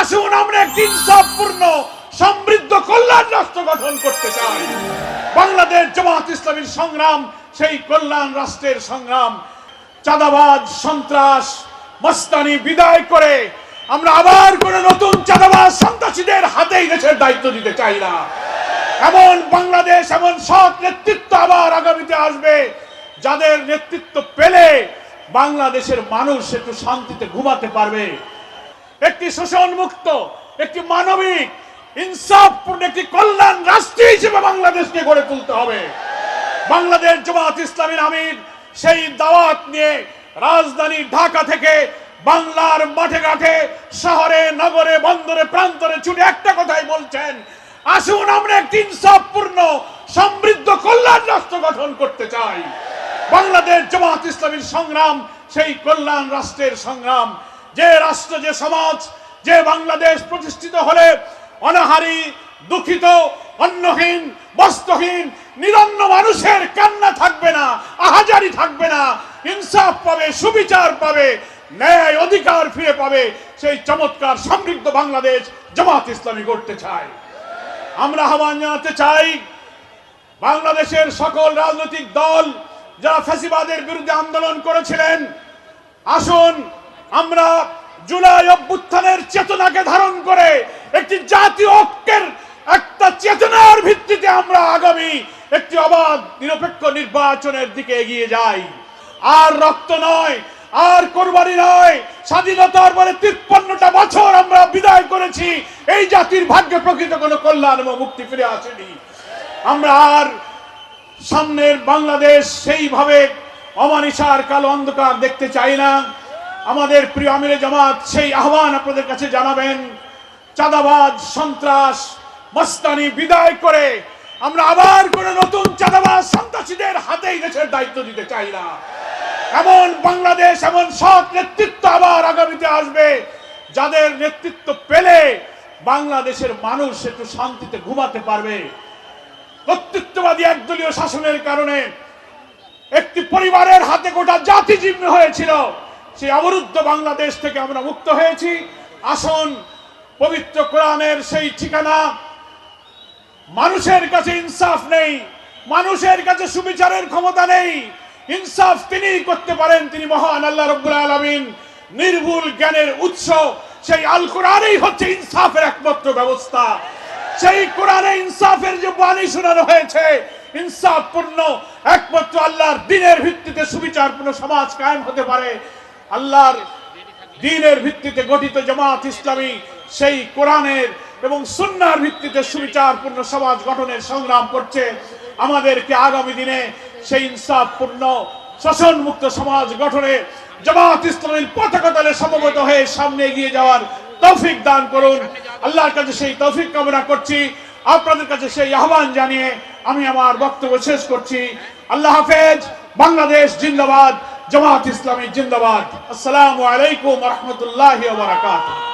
আসুন, আমরা একটি ইনসাফপূর্ণ, সমৃদ্ধ কল্যাণ রাষ্ট্র গঠন করতে চাই। বাংলাদেশ জামাত ইসলামীর সংগ্রাম, সেই কল্যাণ রাষ্ট্রের সংগ্রাম। চাঁদাবাজ, সন্ত্রাস, মস্তানি বিদায় করে আমরা আবার করে নতুন চাঁদাবাজ সন্ত্রাসীদের হাতেই দেশের দায়িত্ব দিতে চাই না। এমন বাংলাদেশ, এমন সৎ নেতৃত্ব আবার আগামীতে আসবে, যাদের নেতৃত্ব পেলে বাংলাদেশের মানুষ একটু শান্তিতে ঘুমাতে পারবে। একটি শোষণ মুক্ত একটি মানবিক, ইনসাফপূর্ণ, একটি কল্যাণ রাষ্ট্র হিসেবে বাংলাদেশকে গড়ে তুলতে হবে। বাংলাদেশ জামাত ইসলামীর আমির সেই দাওয়াত নিয়ে রাজধানী ঢাকা থেকে বাংলার মাঠে ঘাটে, শহরে, নগরে, বন্দরে, প্রান্তরে ছুটে একটা কথাই বলছেন, আসুন আমরা একটি ইনসাফপূর্ণ, সমৃদ্ধ কল্যাণ রাষ্ট্র গঠন করতে চাই। বাংলাদেশ জামাত ইসলামীর সংগ্রাম, সেই কল্যাণ রাষ্ট্রের সংগ্রাম যে রাষ্ট্র, যে সমাজ, যে বাংলাদেশ প্রতিষ্ঠিত হলে অনাহারী, দুঃখিত, অন্নহীন, বস্ত্রহীন, নিরন্ন মানুষের কান্না থাকবে না, আহাজারি থাকবে না, ইনসাফ পাবে, সুবিচার পাবে, ন্যায় অধিকার ফিরে পাবে, সেই চমৎকার সমৃদ্ধ বাংলাদেশ জামাত ইসলামী করতে চায়। আমরা আহ্বান জানাতে চাই, বাংলাদেশের সকল রাজনৈতিক দল যারা ফ্যাসিবাদের বিরুদ্ধে আন্দোলন করেছিলেন, আসুন আমরা জুলাই অভ্যুত্থানের চেতনাকে ধারণ করে একটি জাতীয় ঐক্যের একটা চেতনার ভিত্তিতে আমরা আগামী একটি অবাধ, নিরপেক্ষ নির্বাচনের দিকে এগিয়ে যাই। আর রক্ত নয়, আর কোরবানি নয়, স্বাধীনতার পরে তিপ্পান্নটা বছর আমরা বিদায় করেছি। এই জাতির ভাগ্যে প্রকৃত কোনো কল্যাণ এবং মুক্তি ফিরে আসেনি। আমরা আর সামনের বাংলাদেশ সেইভাবে অমানিসার কালো অন্ধকার দেখতে চাই না। আমাদের প্রিয় আমিরে জামাত, সেই আহ্বান আপনাদের কাছে জানাবেন। চাঁদাবাজ, সন্ত্রাস, মস্তানি বিদায় করে আমরা আবার করে নতুন চাঁদাবাজ, সন্ত্রাসীদের হাতেই দেশের দায়িত্ব দিতে চাই না। এমন বাংলাদেশ, এমন সৎ নেতৃত্ব আবার আগামীতে আসবে, যাদের নেতৃত্ব পেলে বাংলাদেশের মানুষ একটু শান্তিতে ঘুমাতে পারবে। কর্তৃত্ববাদী একদলীয় শাসনের কারণে একটি পরিবারের হাতে গোটা জাতি জীর্ণ হয়েছিল। সেই অবরুদ্ধ বাংলাদেশ থেকে আমরা মুক্ত হয়েছি। আসন, পবিত্র কোরআনের সেই ঠিকানা। মানুষের কাছে ইনসাফ নেই, মানুষের কাছে সুবিচারের ক্ষমতা নেই। ইনসাফ তিনিই করতে পারেন, তিনি মহান আল্লাহ রব্বুল আলমিন। নির্ভুল জ্ঞানের উৎস, সেই আল কোরআনেই হচ্ছে ইনসাফের একমাত্র ব্যবস্থা। সেই কোরআনে ইনসাফের যে বাণী শোনানো হয়েছে, ইনসাফপূর্ণ, একমাত্র আল্লাহর দিনের ভিত্তিতে সুবিচারপূর্ণ সমাজ কায়েম হতে পারে। আল্লাহর দিনের ভিত্তিতে গঠিত জামাত ইসলামী, সেই কোরআনের এবং সুন্নার ভিত্তিতে সুবিচারপূর্ণ সমাজ গঠনের সংগ্রাম করছে। আমাদেরকে আগামী দিনে সেই ইনসাফপূর্ণ শোষণ মুক্ত সমাজ গঠনে জামাত ইসলামীর পতাকা তলে সমবেত হয়ে সামনে এগিয়ে যাওয়ার তৌফিক দান করুন। আল্লাহর কাছে সেই তৌফিক কামনা করছি। আপনাদের কাছে সেই আহ্বান জানিয়ে আমি আমার বক্তব্য শেষ করছি। আল্লাহ হাফেজ, বাংলাদেশ জিন্দাবাদ। জামাত ইসলামী জিন্দাবাদ আসসালামু আলাইকুম রহমতুল্লাহ বারাকাতুহ